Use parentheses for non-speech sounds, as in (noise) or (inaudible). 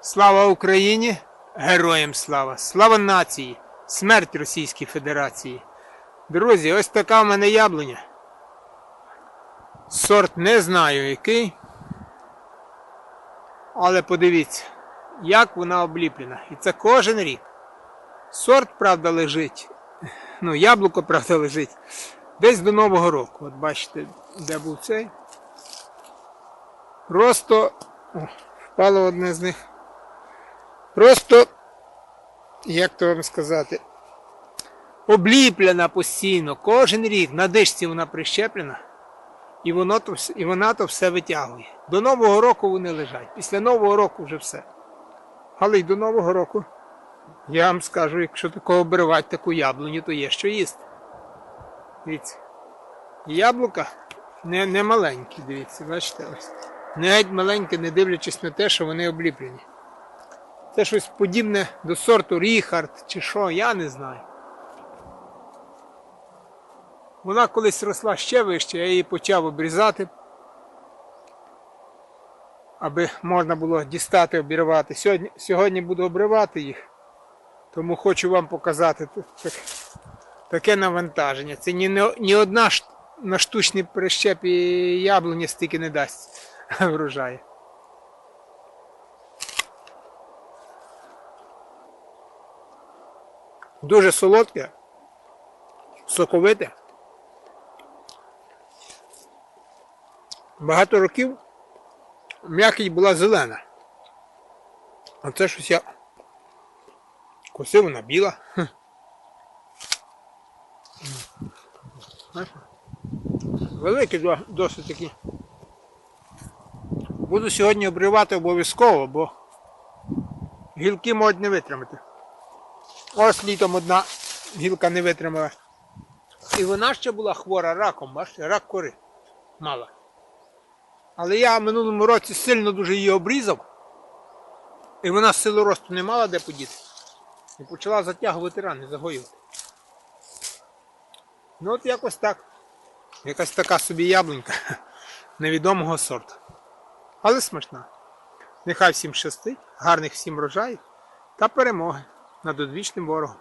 Слава Україні! Героям слава! Слава нації! Смерть Російській Федерації! Друзі, ось така в мене яблуня. Сорт не знаю який. Але подивіться, як вона обліплена. І це кожен рік. Сорт, правда, лежить. Ну, яблуко, правда, лежить. Десь до Нового року. От бачите, де був цей. Просто О, впало одне з них. Просто, як то вам сказати, обліплена постійно. Кожен рік на дишці вона прищеплена. І, воно то, і вона то все витягує. До Нового року вони лежать. Після Нового року вже все. Але й до Нового року, я вам скажу, якщо такого обривати таку яблуню, то є що їсти. Дивіться. Яблука не, не маленькі, дивіться, бачите ось. Не геть маленькі, не дивлячись на те, що вони обліплені. Це щось подібне до сорту Ріхард чи що, я не знаю. Вона колись росла ще вище, я її почав обрізати, аби можна було дістати, обірвати. Сьогодні, сьогодні буду обривати їх, тому хочу вам показати так- таке навантаження. Це ні, ні одна на штучній прищепі яблуні стільки не дасть (laughs) врожаю. Дуже солодке, соковите. Багато років м'якість була зелена. А це щось я косив, вона біла. Великі досить такі. Буду сьогодні обривати обов'язково, бо гілки можуть не витримати. Ось літом одна гілка не витримала. І вона ще була хвора раком, бачите, рак кори мала. Але я минулому році сильно дуже її обрізав, і вона силу росту не мала де подіти. І почала затягувати рани, загоювати. Ну от якось так. Якась така собі яблунька (laughs) невідомого сорту. Але смачна. Нехай всім щастить, гарних всім врожаїв та перемоги над одвічним ворогом.